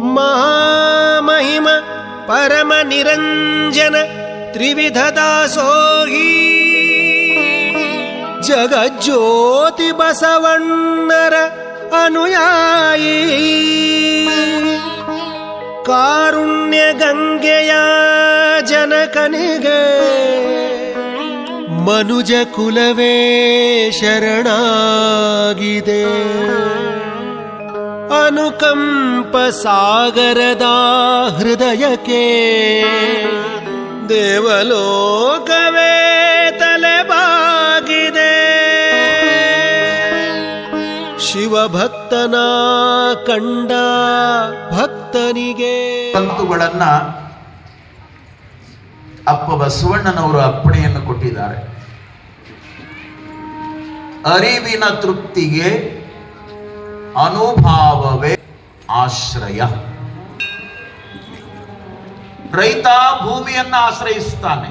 ಮಹಾಮಹಿಮ ಪರಮ ನಿರಂಜನ ತ್ರಿವಿಧ ದಾಸೋಹಿ ಜಗಜ್ಯೋತಿ ಬಸವಣ್ಣರ ಅನುಯಾಯಿ. ಕಾರುಣ್ಯ ಗಂಗೆಯ ಜನಕನಿಗೆ. ಮನುಜ ಕುಲವೇ ಶರಣಾಗಿದೆ. ಅನುಕಂಪ ಸಾಗರದ ಹೃದಯಕ್ಕೆ ದೇವಲೋಕವೇ ತಲೆಬಾಗಿದೆ. ಶಿವಭಕ್ತನ ಕಂಡ ಭಕ್ತನಿಗೆ ಕಂತುಗಳನ್ನ ಅಪ್ಪ ಬಸವಣ್ಣನವರು ಅಪ್ಪಣೆಯನ್ನು ಕೊಟ್ಟಿದ್ದಾರೆ. ಅರಿವಿನ ತೃಪ್ತಿಗೆ ಅನುಭಾವವೇ ಆಶ್ರಯ. ರೈತ ಭೂಮಿಯನ್ನ ಆಶ್ರಯಿಸ್ತಾನೆ.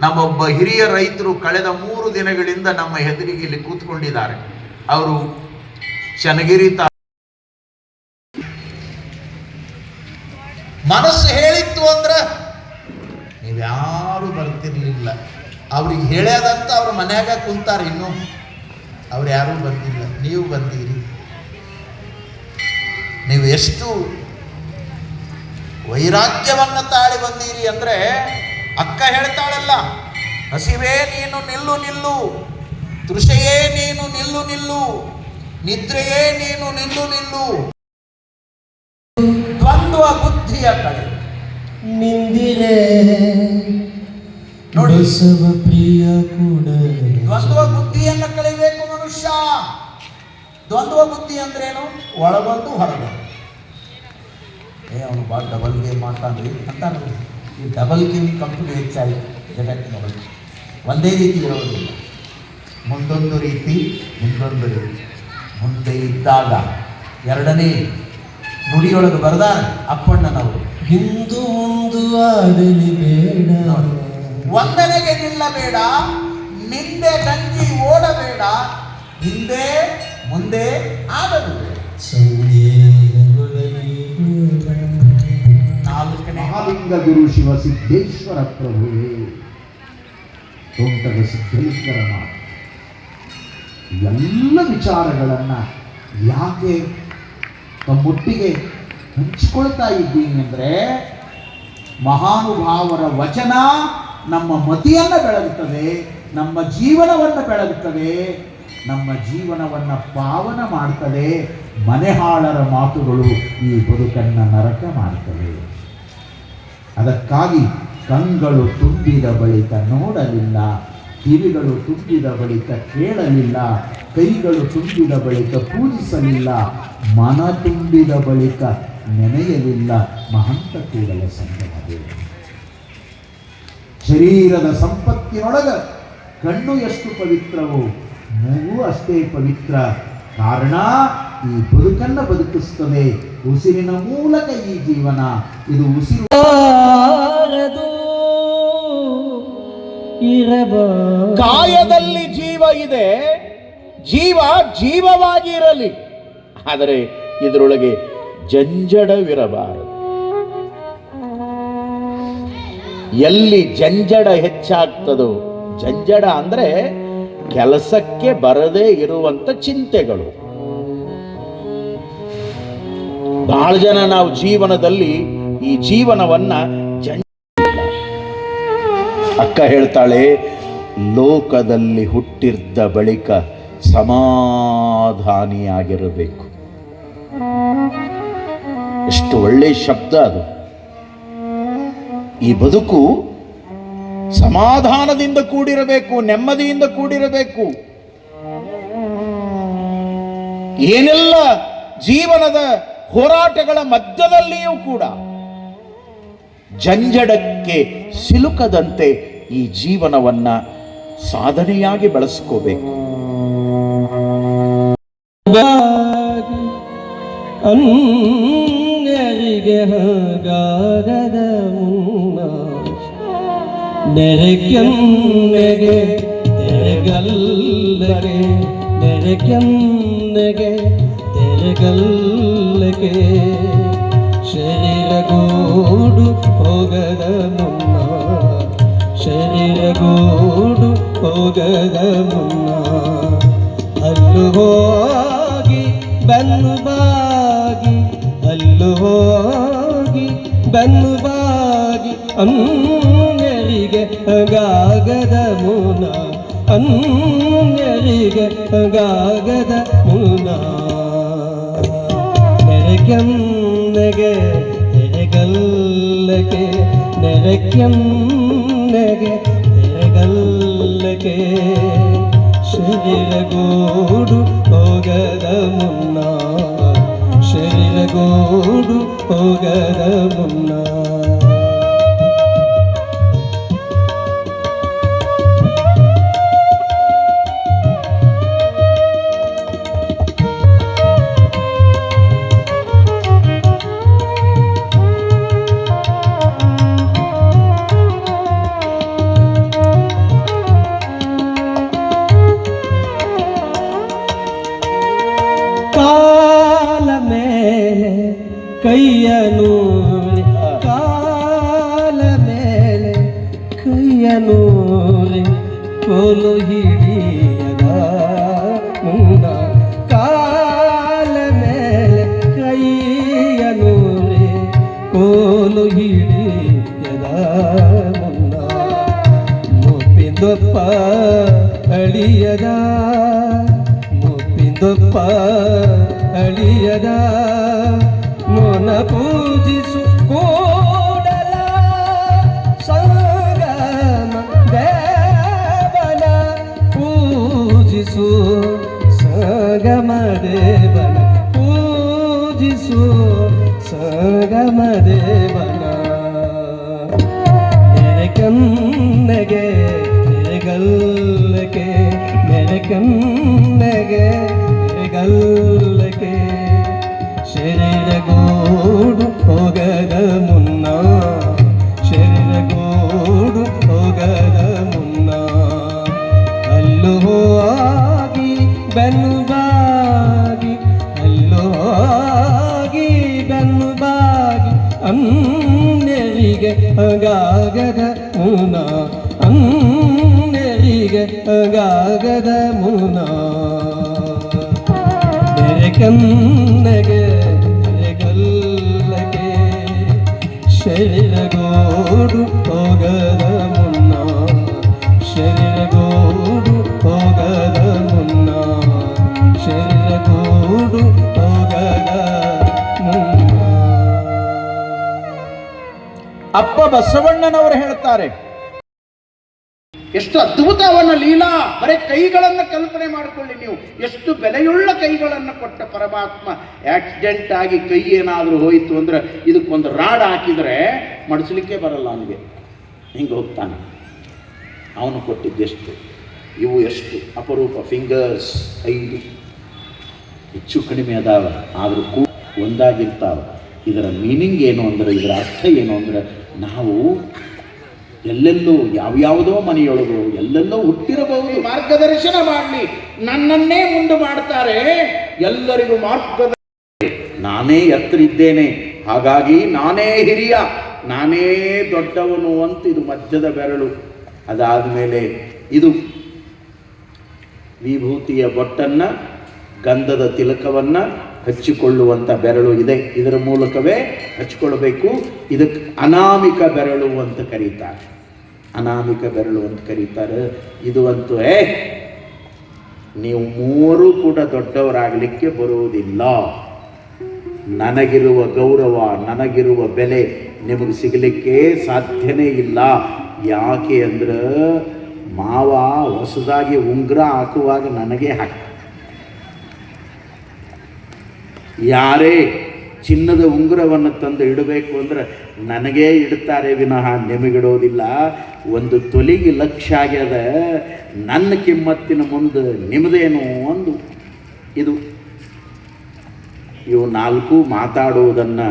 ನಮ್ಮೊಬ್ಬ ಹಿರಿಯ ರೈತರು ಕಳೆದ ಮೂರು ದಿನಗಳಿಂದ ನಮ್ಮ ಹೆದರಿಗೆ ಇಲ್ಲಿ ಕೂತ್ಕೊಂಡಿದ್ದಾರೆ. ಅವರು ಚನ್ನಗಿರಿ ತಾ ಮನಸ್ಸು ಹೇಳಿತ್ತು ಅಂದ್ರೆ ನೀವ್ಯಾರು ಬರ್ತಿರ್ಲಿಲ್ಲ. ಅವ್ರಿಗೆ ಹೇಳ್ಯಾದಂತ ಅವ್ರ ಮನ್ಯಾಗ ಕುಂತಾರೆ ಇನ್ನು. ಅವ್ರು ಯಾರೂ ಬಂದಿಲ್ಲ. ನೀವು ಬಂದೀರಿ. ನೀವು ಎಷ್ಟು ವೈರಾಗ್ಯವನ್ನು ತಾಳಿ ಬಂದೀರಿ ಅಂದ್ರೆ ಅಕ್ಕ ಹೇಳ್ತಾಳಲ್ಲ ಹಸಿವೇ ನೀನು ನಿಲ್ಲು ನಿಲ್ಲು ತೃಷೆಯೇ ನೀನು ನಿಲ್ಲು ನಿಲ್ಲು ನಿದ್ರೆಯೇ ನೀನು ನಿಲ್ಲು ನಿಲ್ಲು. ದ್ವಂದ್ವ ಬುದ್ಧಿಯ ಕಡೆ. ನಿಂದಿರೆ ನೋಡಿ. ಪ್ರಿಯ ಕೂಡ ದ್ವಂದ್ವ ಬುದ್ಧಿಯನ್ನು ಮನುಷ್ಯ ದ್ವಂದ್ವ ಬುದ್ಧಿ ಅಂದ್ರೇನು? ಒಳಗೊಂದು ಹೊರಗೊಂದು. ಏ ಅವನು ಭಾಳ ಡಬಲ್ ಗೇಮ್ ಮಾಡ್ತಾನ್ರಿ ಅಂತಾರೆ ಈ ಡಬಲ್ ಗೇಮ್ ಕಂಪ್ನಿ ಹೆಚ್ಚಾಯಿತು ಜಗತ್ತಿನೊಳಗೆ ಒಂದೇ ರೀತಿ ಇರೋದಿಲ್ಲ. ಮುಂದೊಂದು ರೀತಿ ಮುಂದೊಂದು ರೀತಿ. ಮುಂದೆ ಇದ್ದಾಗ ಎರಡನೇ ನುಡಿಯೊಳಗೆ ಬರದ ಅಪ್ಪಣ್ಣನವರು. ಹಿಂದು ಮುಂದು ಆಡಲಿ ಬೇಡ. ವಂದನೆಗೆ ನಿಲ್ಲಬೇಡ ನಿಂದೆ ಗಂಜಿ ಓಡಬೇಡ ಹಿಂದೆ ಮುಂದೆ. ನಾಲ್ಕನೇ ಮಹಾಲಿಂಗ ಗುರು ಶಿವ ಸಿದ್ದೇಶ್ವರ ಪ್ರಭುವೇ, ತೋಂಟದ ಸಿದ್ದೇಶ್ವರ ಮಾತು ಎಲ್ಲ ವಿಚಾರಗಳನ್ನು ಯಾಕೆ ತಮ್ಮೊಟ್ಟಿಗೆ ಹಂಚಿಕೊಳ್ತಾ ಇದ್ದೀನಿ ಅಂದರೆ, ಮಹಾನುಭಾವರ ವಚನ ನಮ್ಮ ಮತಿಯನ್ನು ಬೆಳಗುತ್ತದೆ, ನಮ್ಮ ಜೀವನವನ್ನು ಬೆಳಗುತ್ತದೆ ನಮ್ಮ ಜೀವನವನ್ನು ಪಾವನ ಮಾಡ್ತದೆ ಮನೆಹಾಳರ ಮಾತುಗಳು ಈ ಬದುಕನ್ನು ನರಕ ಮಾಡ್ತವೆ. ಅದಕ್ಕಾಗಿ ಕಂಗಳು ತುಂಬಿದ ಬಳಿಕ ನೋಡಲಿಲ್ಲ, ಕಿವಿಗಳು ತುಂಬಿದ ಬಳಿಕ ಕೇಳಲಿಲ್ಲ, ಕೈಗಳು ತುಂಬಿದ ಬಳಿಕ ಪೂಜಿಸಲಿಲ್ಲ, ಮನ ತುಂಬಿದ ಬಳಿಕ ನೆನೆಯಲಿಲ್ಲ, ಮಹಂತ ಕೂಡಲ ಸಂಗಮವೇ ಶರೀರದ ಸಂಪತ್ತಿನೊಳಗ ಕಣ್ಣು ಎಷ್ಟು ಪವಿತ್ರವೋ ಮೂಗು ಅಷ್ಟೇ ಪವಿತ್ರ ಕಾರಣ ಈ ಬದುಕನ್ನು ಬದುಕಿಸ್ತದೆ. ಉಸಿರಿನ ಮೂಲಕ ಈ ಜೀವನ. ಇದು ಉಸಿರು. ಕಾಯದಲ್ಲಿ ಜೀವ ಇದೆ. ಜೀವ ಜೀವವಾಗಿ ಇರಲಿ ಆದರೆ ಇದರೊಳಗೆ ಜಂಜಡವಿರಬಾರದು. ಎಲ್ಲಿ ಜಂಜಡ ಹೆಚ್ಚಾಗ್ತದೋ ಜಂಜಡ ಅಂದ್ರೆ ಕೆಲಸಕ್ಕೆ ಬರದೇ ಇರುವಂತ ಚಿಂತೆಗಳು. ಬಹಳ ಜನ ನಾವು ಜೀವನದಲ್ಲಿ ಈ ಜೀವನವನ್ನ ಅಕ್ಕ ಹೇಳ್ತಾಳೆ, ಲೋಕದಲ್ಲಿ ಹುಟ್ಟಿದ್ದ ಬಳಿಕ ಸಮಾಧಾನಿಯಾಗಿರಬೇಕು. ಎಷ್ಟು ಒಳ್ಳೆ ಶಬ್ದ ಅದು. ಈ ಬದುಕು ಸಮಾಧಾನದಿಂದ ಕೂಡಿರಬೇಕು, ನೆಮ್ಮದಿಯಿಂದ ಕೂಡಿರಬೇಕು. ಏನೆಲ್ಲ ಜೀವನದ ಹೋರಾಟಗಳ ಮಧ್ಯದಲ್ಲಿಯೂ ಕೂಡ ಜಂಜಡಕ್ಕೆ ಸಿಲುಕದಂತೆ ಈ ಜೀವನವನ್ನ ಸಾಧನೆಯಾಗಿ ಬಳಸ್ಕೋಬೇಕು. ಅಂಗರಿಗೆ ಹಾಗಾಗದ ನೆರೆಕೆನ್ನೆಗೆ ತೆರೆಗಲ್ಲಗೆ ನೆರೆಕೆನ್ನೆಗೆ ತೆರೆ ನೆರೆಗಲ್ಲಕ್ಕೆ ಶರೀರ ಗೂಡು ಹೋಗದ ಮುನ್ನ ಶರೀರ ಗೂಡು ಹೋಗದ ಮುನ್ನ ಅಲ್ಲು ಹೋಗಿ ಬೆನ್ನು ಬಾಗಿ ಅಲ್ಲು ಹೋಗಿ ಬೆನ್ನು ಬಾಗಿ ಅಂಗರಿಗೆ ಗಾಗದ ಮುನ ಅಂಗರಿಗೆ ಗಾಗದ ಮುನ ನೆರೆಕೆನ್ನಗೆ ನೆರೆಗಲ್ಲಗೆ ನೆರೆಕೆನ್ನಗೆ ನೆರೆಗಲ್ಲಗೆ ಶರೀರಗೂಡು ಹೋಗದ ಮುನ್ನ ಶರೀರಗೂಡು ಹೋಗದ ಮುನ್ನ ಕೈಯ ನೂರಿ ಕಾಲ ಮೇಲೆ ಕೈಯ ನೂರಿ ಕೋಲು ಹಿಡಿಯದ ಮುನ್ನ ಕಾಲ ಮೇಲೆ ಕೈಯ ನೂರಿ ಕೋಲು ಹಿಡಿಯದ ಮುನ್ನ ಮುಪ್ಪಿಂದೊಪ್ಪ ಅಳಿಯದ ಮುಪ್ಪಿಂದೊಪ್ಪ ಅಳಿಯದ ಮೊನ ಪೂಜಿಸು ಕೂಡಲ, ಸಂಗಮ ದೇವನ ಪೂಜಿಸು, ಸಂಗಮ ದೇವನ ಪೂಜಿಸು, ಸಂಗಮ ದೇವನ. ನೆರೆಕನ್ನಗೆ ನೆರೆಗಲ್ಲಗೆ ನೆರೆಕನ್ನಗೆ ನೆರೆಗಲ್ಲಗೆ Oh. ಬಸವಣ್ಣನವರು ಹೇಳ್ತಾರೆ ಎಷ್ಟು ಅದ್ಭುತ ಅವನ ಲೀಲಾ, ಬರೀ ಕೈಗಳನ್ನು ಕಲ್ಪನೆ ಮಾಡಿಕೊಳ್ಳಿ ನೀವು. ಎಷ್ಟು ಬೆಲೆಯುಳ್ಳ ಕೈಗಳನ್ನು ಕೊಟ್ಟ ಪರಮಾತ್ಮ. ಆಕ್ಸಿಡೆಂಟ್ ಆಗಿ ಕೈ ಏನಾದರೂ ಹೋಯಿತು ಅಂದ್ರೆ ಇದಕ್ಕೊಂದು ರಾಡ್ ಹಾಕಿದರೆ ಮಡಿಸ್ಲಿಕ್ಕೆ ಬರಲ್ಲ ಅವನಿಗೆ. ಹಿಂಗೆ ಹೋಗ್ತಾನೆ. ಅವನು ಕೊಟ್ಟಿದ್ದೆಷ್ಟು ಇವು ಎಷ್ಟು? ಅಪರೂಪ ಫಿಂಗರ್ಸ್ ಐದು. ಹೆಚ್ಚು ಕಡಿಮೆ ಅದಾವ, ಆದರೂ ಕೂಡ ಒಂದಾಗಿರ್ತಾವ. ಇದರ ಮೀನಿಂಗ್ ಏನು ಅಂದರೆ, ಇದರ ಅರ್ಥ ಏನು ಅಂದರೆ ನಾವು ಎಲ್ಲೆಲ್ಲೋ ಯಾವ್ಯಾವುದೋ ಮನೆಯೊಳಗೋ ಎಲ್ಲೆಲ್ಲೋ ಹುಟ್ಟಿರಬಹುದು. ಮಾರ್ಗದರ್ಶನ ಮಾಡಲಿ. ನನ್ನನ್ನೇ ಮುಂದೆ ಮಾಡ್ತಾರೆ. ಎಲ್ಲರಿಗೂ ಮಾರ್ಗದ ನಾನೇ ಎತ್ತರಿದ್ದೇನೆ ಹಾಗಾಗಿ ನಾನೇ ಹಿರಿಯ. ನಾನೇ ದೊಡ್ಡವನು ಅಂತ ಇದು ಮಧ್ಯದ ಬೆರಳು. ಅದಾದ ಮೇಲೆ ಇದು ವಿಭೂತಿಯ ಬೊಟ್ಟನ್ನು ಗಂಧದ ತಿಲಕವನ್ನು ಹಚ್ಚಿಕೊಳ್ಳುವಂಥ ಬೆರಳು ಇದೆ. ಇದರ ಮೂಲಕವೇ ಹಚ್ಚಿಕೊಳ್ಳಬೇಕು. ಇದಕ್ಕೆ ಅನಾಮಿಕ ಬೆರಳು ಅಂತ ಕರೀತಾರೆ. ಅನಾಮಿಕ ಬೆರಳು ಅಂತ ಕರೀತಾರೆ. ಇದು ಅಂತೂ, ಏ, ನೀವು ಮೂರೂ ಕೂಡ ದೊಡ್ಡವರಾಗಲಿಕ್ಕೆ ಬರುವುದಿಲ್ಲ. ನನಗಿರುವ ಗೌರವ, ನನಗಿರುವ ಬೆಲೆ ನಿಮಗೆ ಸಿಗಲಿಕ್ಕೆ ಸಾಧ್ಯನೇ ಇಲ್ಲ. ಯಾಕೆ ಅಂದ್ರೆ ಮಾವ ಹೊಸದಾಗಿ ಉಂಗುರ ಹಾಕುವಾಗ ನನಗೆ ಹಾಕ ಯಾರೇ ಚಿನ್ನದ ಉಂಗುರವನ್ನು ತಂದು ಇಡಬೇಕು ಅಂದ್ರೆ ನನಗೇ ಇಡ್ತಾರೆ ವಿನಃ ನಿಮಗಿಡೋದಿಲ್ಲ ಒಂದು ತೊಲಿಗೆ ಲಕ್ಷ ಆಗ್ಯದ, ನನ್ನ ಕಿಮ್ಮತ್ತಿನ ಮುಂದೆ ನಿಮ್ಮದೇನು ಒಂದು ಇದು ಇವು ನಾಲ್ಕು ಮಾತಾಡುವುದನ್ನು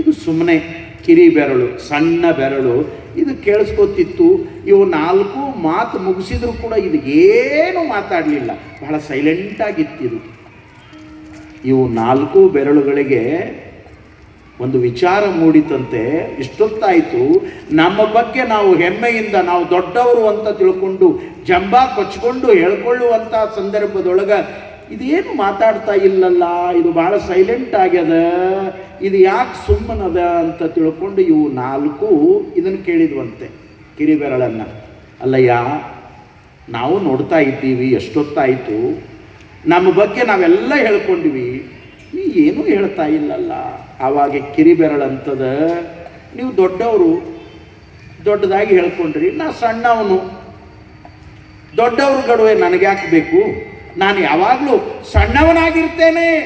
ಇದು ಸುಮ್ಮನೆ ಕಿರಿ ಬೆರಳು, ಸಣ್ಣ ಬೆರಳು, ಇದು ಕೇಳಿಸ್ಕೊತಿತ್ತು. ಇವು ನಾಲ್ಕು ಮಾತು ಮುಗಿಸಿದ್ರು ಕೂಡ ಇದು ಏನು ಮಾತಾಡಲಿಲ್ಲ. ಬಹಳ ಸೈಲೆಂಟಾಗಿತ್ತಿದು ಇವು ನಾಲ್ಕು ಬೆರಳುಗಳಿಗೆ ಒಂದು ವಿಚಾರ ಮೂಡಿತಂತೆ, ಇಷ್ಟೊತ್ತಾಯಿತು. ನಮ್ಮ ಬಗ್ಗೆ ನಾವು ಹೆಮ್ಮೆಯಿಂದ ನಾವು ದೊಡ್ಡವರು ಅಂತ ತಿಳ್ಕೊಂಡು, ಜಂಬ ಕೊಚ್ಕೊಂಡು ಹೇಳ್ಕೊಳ್ಳುವಂಥ ಸಂದರ್ಭದೊಳಗೆ ಇದೇನು ಮಾತಾಡ್ತಾ ಇಲ್ಲಲ್ಲ, ಇದು ಭಾಳ ಸೈಲೆಂಟ್ ಆಗ್ಯದ, ಇದು ಯಾಕೆ ಸುಮ್ಮನದ ಅಂತ ತಿಳ್ಕೊಂಡು ಇವು ನಾಲ್ಕು ಇದನ್ನು ಕೇಳಿದ್ವಂತೆ ಕಿರಿಬೆರಳನ್ನು. ಅಲ್ಲಯ್ಯ, ನಾವು ನೋಡ್ತಾ ಇದ್ದೀವಿ, ಎಷ್ಟೊತ್ತಾಯಿತು. ನಮ್ಮ ಬಗ್ಗೆ ನಾವೆಲ್ಲ ಹೇಳ್ಕೊಂಡಿವಿ. ನೀ ಏನೂ ಹೇಳ್ತಾ ಇಲ್ಲಲ್ಲ. ಆವಾಗ ಕಿರಿಬೆರಳಂತದ. ನೀವು ದೊಡ್ಡವರು, ದೊಡ್ಡದಾಗಿ ಹೇಳ್ಕೊಂಡ್ರಿ. ನಾ ಸಣ್ಣವನು. ದೊಡ್ಡವ್ರ ಗಡುವೆ ನನಗೆ ಯಾಕೆ ಬೇಕು? ನಾನು ಯಾವಾಗಲೂ ಸಣ್ಣವನಾಗಿರ್ತೇನೆ.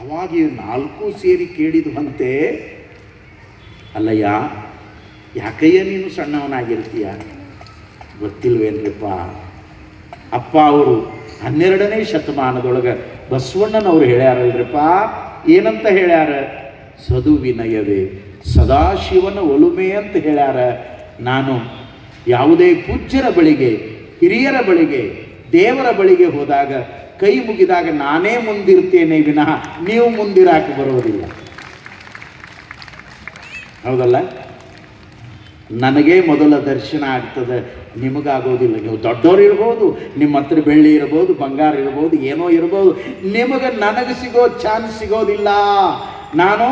ಅವಾಗ ನಾಲ್ಕು ಸೇರಿ ಕೇಳಿದ್ವಂತೆ. ಅಲ್ಲಯ್ಯ, ಯಾಕಯ್ಯ ನೀನು ಸಣ್ಣವನಾಗಿರ್ತೀಯ? ಗೊತ್ತಿಲ್ವೇನ್ರಿಪ್ಪ? ಅಪ್ಪ ಅವರು ಹನ್ನೆರಡನೇ ಶತಮಾನದೊಳಗೆ ಬಸವಣ್ಣನವರು ಹೇಳ್ಯಾರಲ್ರಿಪ್ಪ. ಏನಂತ ಹೇಳ್ಯಾರ? ಸದು ವಿನಯವೇ ಸದಾಶಿವನ ಒಲುಮೆ ಅಂತ ಹೇಳ್ಯಾರ. ನಾನು ಯಾವುದೇ ಪೂಜ್ಯರ ಬಳಿಗೆ, ಹಿರಿಯರ ಬಳಿಗೆ, ದೇವರ ಬಳಿಗೆ ಹೋದಾಗ, ಕೈ ಮುಗಿದಾಗ ನಾನೇ ಮುಂದಿರ್ತೇನೆ ವಿನಃ ನೀವು ಮುಂದಿರಾಕ ಬರೋದಿಲ್ಲ. ಹೌದಲ್ಲ? ನನಗೆ ಮೊದಲ ದರ್ಶನ ಆಗ್ತದೆ. ನಿಮಗಾಗೋದಿಲ್ಲ. ನೀವು ದೊಡ್ಡವರು ಇರ್ಬೋದು, ನಿಮ್ಮ ಹತ್ರ ಬೆಳ್ಳಿ ಇರ್ಬೋದು, ಬಂಗಾರ ಇರ್ಬೋದು, ಏನೋ ಇರ್ಬೋದು. ನಿಮಗೆ ನನಗೆ ಸಿಗೋ ಚಾನ್ಸ್ ಸಿಗೋದಿಲ್ಲ. ನಾನು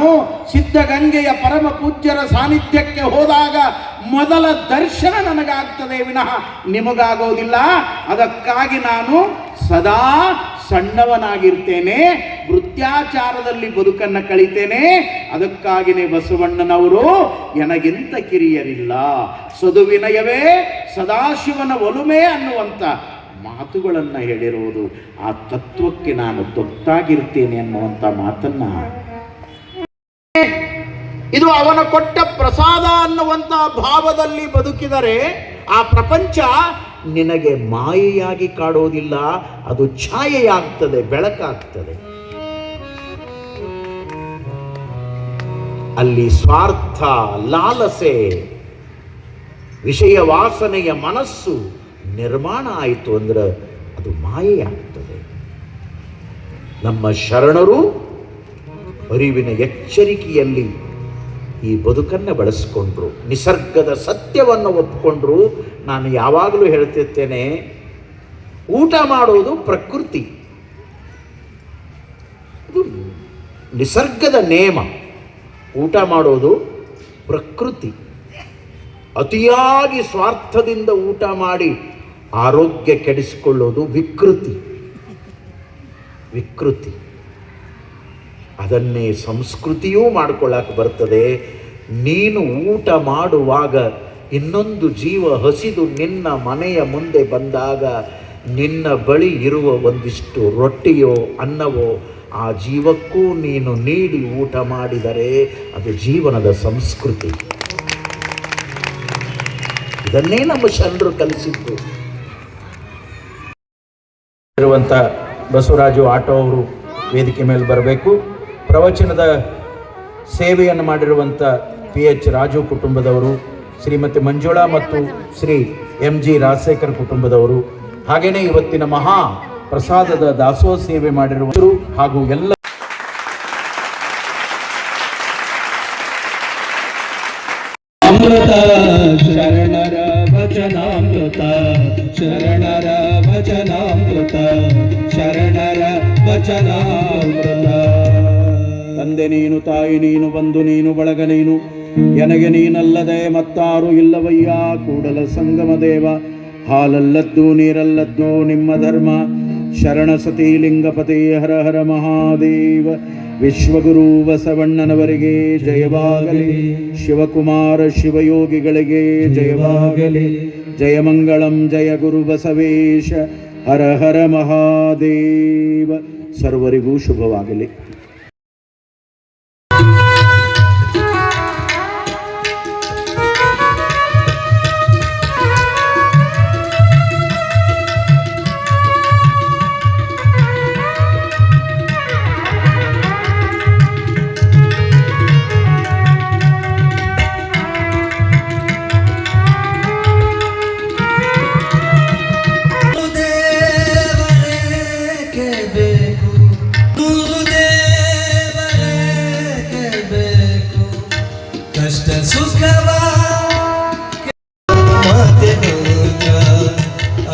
ಸಿದ್ಧಗಂಗೆಯ ಪರಮ ಪೂಜ್ಯರ ಸಾನ್ನಿಧ್ಯಕ್ಕೆ ಹೋದಾಗ ಮೊದಲ ದರ್ಶನ ನನಗಾಗ್ತದೆ ವಿನಃ. ನಿಮಗಾಗೋದಿಲ್ಲ. ಅದಕ್ಕಾಗಿ ನಾನು ಸದಾ ಸಣ್ಣವನಾಗಿರ್ತೇನೆ, ವೃತ್ಯಾಚಾರದಲ್ಲಿ ಬದುಕನ್ನು ಕಳಿತೇನೆ, ಅದಕ್ಕಾಗಿನೇ ಬಸವಣ್ಣನವರು ನನಗಿಂತ ಕಿರಿಯರಿಲ್ಲ. ಸದುವಿನಯವೇ ಸದಾಶಿವನ ಒಲುಮೆ ಅನ್ನುವಂಥ ಮಾತುಗಳನ್ನು ಹೇಳಿರುವುದು ಆ ತತ್ವಕ್ಕೆ ನಾನು ತೊತ್ತಾಗಿರ್ತೇನೆ ಅನ್ನುವಂಥ ಮಾತನ್ನ. ಇದು ಅವನ ಕೊಟ್ಟ ಪ್ರಸಾದ ಅನ್ನುವಂಥ ಭಾವದಲ್ಲಿ ಬದುಕಿದರೆ ಆ ಪ್ರಪಂಚ ನಿನಗೆ ಮಾಯೆಯಾಗಿ ಕಾಡೋದಿಲ್ಲ, ಅದು ಛಾಯೆಯಾಗ್ತದೆ, ಬೆಳಕಾಗ್ತದೆ. ಅಲ್ಲಿ ಸ್ವಾರ್ಥ, ಲಾಲಸೆ ವಿಷಯ ವಾಸನೆಯ ಮನಸ್ಸು ನಿರ್ಮಾಣ ಆಯಿತು ಅಂದ್ರೆ ಅದು ಮಾಯೆಯಾಗ್ತದೆ. ನಮ್ಮ ಶರಣರು ಅರಿವಿನ ಎಚ್ಚರಿಕೆಯಲ್ಲಿ ಈ ಬದುಕನ್ನು ಬಳಸಿಕೊಂಡ್ರು, ನಿಸರ್ಗದ ಸತ್ಯವನ್ನು ಒಪ್ಪಿಕೊಂಡ್ರು ನಾನು ಯಾವಾಗಲೂ ಹೇಳ್ತಿರ್ತೇನೆ, ಊಟ ಮಾಡುವುದು ಪ್ರಕೃತಿ. ಇದು ನಿಸರ್ಗದ ನೇಮ. ಊಟ ಮಾಡೋದು ಪ್ರಕೃತಿ. ಅತಿಯಾಗಿ ಸ್ವಾರ್ಥದಿಂದ ಊಟ ಮಾಡಿ ಆರೋಗ್ಯ ಕೆಡಿಸಿಕೊಳ್ಳೋದು ವಿಕೃತಿ. ವಿಕೃತಿ. ಅದನ್ನೇ ಸಂಸ್ಕೃತಿಯೂ ಮಾಡ್ಕೊಳ್ಳಕ್ಕೆ ಬರ್ತದೆ. ನೀನು ಊಟ ಮಾಡುವಾಗ ಇನ್ನೊಂದು ಜೀವ ಹಸಿದು ನಿನ್ನ ಮನೆಯ ಮುಂದೆ ಬಂದಾಗ ನಿನ್ನ ಬಳಿ ಇರುವ ಒಂದಿಷ್ಟು ರೊಟ್ಟಿಯೋ ಅನ್ನವೋ ಆ ಜೀವಕ್ಕೂ ನೀನು ನೀಡಿ ಊಟ ಮಾಡಿದರೆ ಅದು ಜೀವನದ ಸಂಸ್ಕೃತಿ. ಇದನ್ನೇ ನಮ್ಮ ಶರಣರು ಕಲಿಸಿದ್ದು. ಇರುವಂಥ ಬಸವರಾಜು ಆಟೋ ಅವರು ವೇದಿಕೆ ಮೇಲೆ ಬರಬೇಕು. ಪ್ರವಚನದ ಸೇವೆಯನ್ನು ಮಾಡಿರುವಂಥ ಪಿ ಎಚ್ ರಾಜು ಕುಟುಂಬದವರು ಶ್ರೀಮತಿ ಮಂಜುಳಾ ಮತ್ತು ಶ್ರೀ ಎಂ ಜಿ ರಾಜಶೇಖರ್ ಕುಟುಂಬದವರು ಹಾಗೆಯೇ ಇವತ್ತಿನ ಮಹಾ ಪ್ರಸಾದದ ದಾಸೋಹ ಸೇವೆ ಮಾಡಿರುವರು ಹಾಗೂ ಎಲ್ಲ ಅಮೃತ ಶರಣರ ವಚನಾಮೃತ, ಶರಣರ ಶರಣರ ತಂದೆ ನೀನು, ತಾಯಿ ನೀನು ಬಂದು ನೀನು, ಬಳಗ ನೀನು ಎನಗೆ ನೀನಲ್ಲದೆ ಮತ್ತಾರು ಇಲ್ಲವಯ್ಯ? ಕೂಡಲ ಸಂಗಮ ದೇವ, ಹಾಲಲ್ಲದ್ದು ನೀರಲ್ಲದ್ದು ನಿಮ್ಮ ಧರ್ಮ. ಶರಣ ಸತಿ ಲಿಂಗಪತಿ ಹರ ಹರ ಮಹಾದೇವ, ವಿಶ್ವಗುರು ಬಸವಣ್ಣನವರಿಗೆ ಜಯವಾಗಲಿ. ಶಿವಕುಮಾರ ಶಿವಯೋಗಿಗಳಿಗೆ ಜಯವಾಗಲಿ. ಜಯಮಂಗಳಂ ಜಯ ಗುರು ಬಸವೇಶ, ಹರ ಹರ ಮಹಾದೇವ. ಸರ್ವರಿಗೂ ಶುಭವಾಗಲಿ.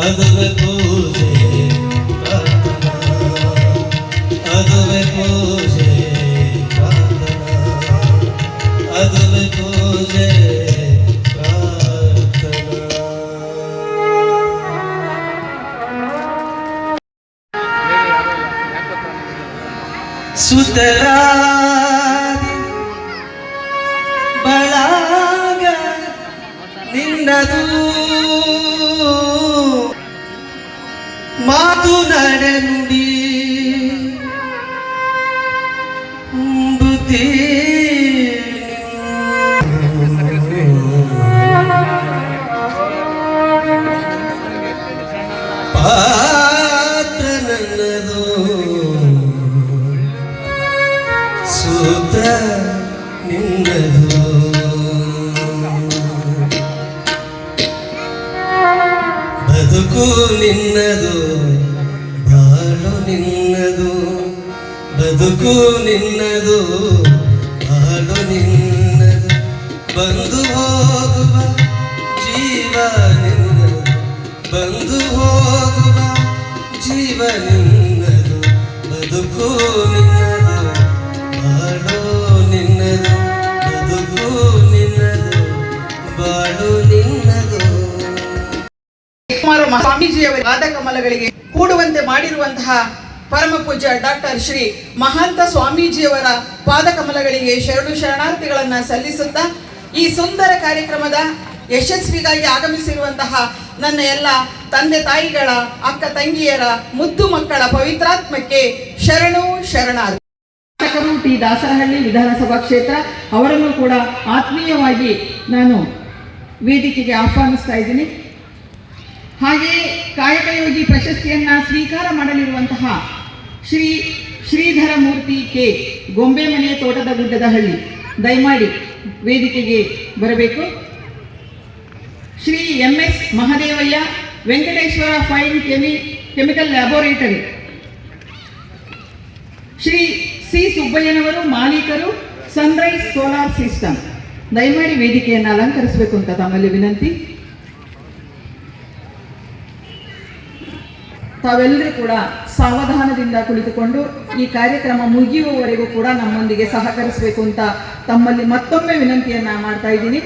அதுவே ನಿನ್ನದು ಬಾಳು ನಿನ್ನದು, ಬಂದು ಹೋಗುವ ಜೀವ ನಿನ್ನದು, ಬಂದು ಹೋಗುವ ಜೀವ ನಿನ್ನದು, ಬದುಕು ನಿನ್ನದು, ಬಾಳು ನಿನ್ನದು, ಬದುಕು ನಿನ್ನದು, ಬಾಳು ನಿನ್ನದು. ಕುಮಾರ ಸ್ವಾಮೀಜಿಯವರ ಪಾದ ಕಮಲಗಳಿಗೆ ಕೂಡುವಂತೆ ಮಾಡಿರುವಂತಹ ಪರಮ ಪೂಜ್ಯ ಡಾಕ್ಟರ್ ಶ್ರೀ ಮಹಾಂತ ಸ್ವಾಮೀಜಿಯವರ ಪಾದಕಮಲಗಳಿಗೆ ಶರಣು ಶರಣಾರ್ಥಿಗಳನ್ನು ಸಲ್ಲಿಸುತ್ತಾ ಈ ಸುಂದರ ಕಾರ್ಯಕ್ರಮದ ಯಶಸ್ವಿಗಾಗಿ ಆಗಮಿಸಿರುವಂತಹ ನನ್ನ ಎಲ್ಲ ತಂದೆ ತಾಯಿಗಳ, ಅಕ್ಕ ತಂಗಿಯರ, ಮುದ್ದು ಮಕ್ಕಳ ಪವಿತ್ರಾತ್ಮಕ್ಕೆ ಶರಣು ಶರಣಾರ್ಥಿ. ಟಿ ದಾಸರಹಳ್ಳಿ ವಿಧಾನಸಭಾ ಕ್ಷೇತ್ರ ಅವರನ್ನು ಕೂಡ ಆತ್ಮೀಯವಾಗಿ ನಾನು ವೇದಿಕೆಗೆ ಆಹ್ವಾನಿಸ್ತಾ ಇದ್ದೀನಿ. ಹಾಗೆಯೇ ಕಾಯಕಯೋಗಿ ಪ್ರಶಸ್ತಿಯನ್ನು ಸ್ವೀಕಾರ ಮಾಡಲಿರುವಂತಹ ಶ್ರೀ ಶ್ರೀಧರ ಮೂರ್ತಿ ಕೆ ಗೊಂಬೆ ಮನೆ ತೋಟದ ಗುಡ್ಡದ ಹಳ್ಳಿ. ದಯಮಾಡಿ ವೇದಿಕೆಗೆ ಬರಬೇಕು. Shri M S Mahadevaiah Venkateshwara fine chemi chemical laboratory. Shri C ಸುಬ್ಬಯ್ಯನವರು ಮಾಲೀಕರು ಸನ್ರೈಸ್ ಸೋಲಾರ್ ಸಿಸ್ಟಮ್. ದಯಮಾಡಿ ವೇದಿಕೆಯನ್ನು ಅಲಂಕರಿಸಬೇಕು ಅಂತ ತಮ್ಮಲ್ಲಿ ವಿನಂತಿ. ತಾವೆಲ್ಲರೂ ಕೂಡ ಸಾವಧಾನದಿಂದ ಕುಳಿತುಕೊಂಡು ಈ ಕಾರ್ಯಕ್ರಮ ಮುಗಿಯುವವರೆಗೂ ಕೂಡ ನಮ್ಮೊಂದಿಗೆ ಸಹಕರಿಸಬೇಕು ಅಂತ ತಮ್ಮಲ್ಲಿ ಮತ್ತೊಮ್ಮೆ ವಿನಂತಿಯನ್ನ ಮಾಡ್ತಾ ಇದ್ದೀನಿ.